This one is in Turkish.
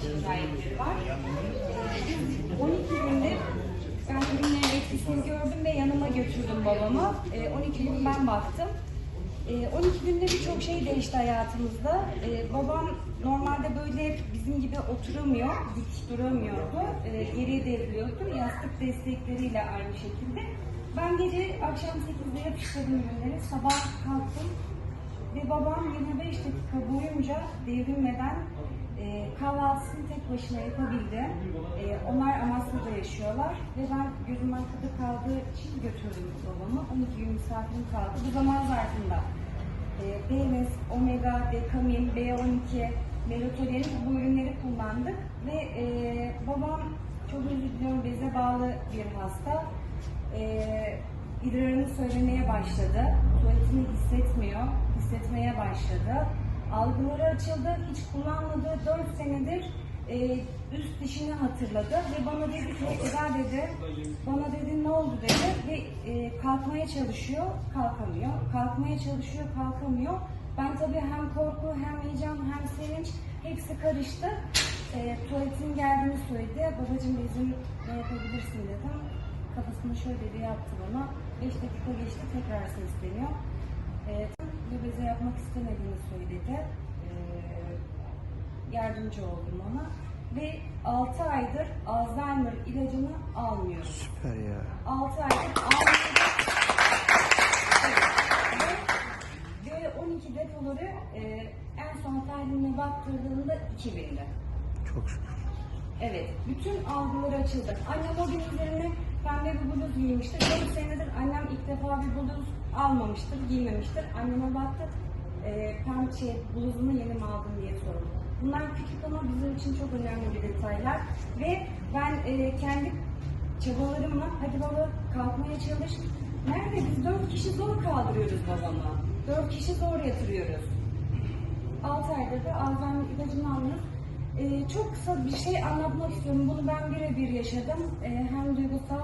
Şikayetleri var. Ee, 12 günde ben ürünlerin etkisini gördüm ve yanıma götürdüm babamı. Ee, 12 gün ben baktım. Ee, 12 günde birçok şey değişti hayatımızda. Ee, babam normalde böyle bizim gibi oturamıyor, dik duramıyordu. Ee, geriye devriliyordu. Yastık destekleriyle aynı şekilde. Ben gece akşam 8'de yapıştırdım ürünleri. Sabah kalktım ve babam 25 dakika boyunca devrilmeden e, kahvaltısını tek başına yapabildi. E, onlar Amasya'da yaşıyorlar ve ben gözüm arkada kaldığı için götürdüm babamı. 12 gün misafirim kaldı. Bu zaman zarfında e, BMS, Omega, Dekamin, B12, Melatonin bu ürünleri kullandık ve e, babam çok özür diliyorum beze bağlı bir hasta. E, idrarını söylemeye başladı. Tuvaletini hissetmiyor, hissetmeye başladı. Algıları açıldı. Hiç kullanmadığı 4 senedir e, üst dişini hatırladı ve bana dedi ki Eda dedi, bana dedi ne oldu dedi ve e, kalkmaya çalışıyor, kalkamıyor. Kalkmaya çalışıyor, kalkamıyor. Ben tabii hem korku, hem heyecan, hem sevinç hepsi karıştı. E, tuvaletin geldiğini söyledi. Babacığım bizim ne yapabilirsin dedim. Kafasını şöyle bir yaptı bana. 5 dakika geçti tekrar sesleniyor. E, bir beze yapmak istemediğini söyledi. E, yardımcı oldum ona. Ve 6 aydır Alzheimer ilacını almıyor. Süper ya. 6 aydır almıyor. Ve, ve 12 depoları e, en son tahlilime baktırdığımda 2000'de. Çok şükür. Evet, bütün algıları açıldı. Annem o gün üzerine pembe bir bluz giymişti. 4 senedir annem ilk defa bir bluz almamıştır, giymemiştir. Anneme baktık, e, pembe şey, bluzumu yeni mi aldın diye sordu. Bunlar küçük ama bizim için çok önemli bir detaylar. Ve ben e, kendi çabalarımla, hadi baba kalkmaya çalış. Nerede? Biz dört kişi zor kaldırıyoruz babamı. Dört kişi zor yatırıyoruz. 6 aydır da Alzheimer ilacını alıyoruz. Ee, çok kısa bir şey anlatmak istiyorum. Bunu ben birebir yaşadım. Ee, hem duygusal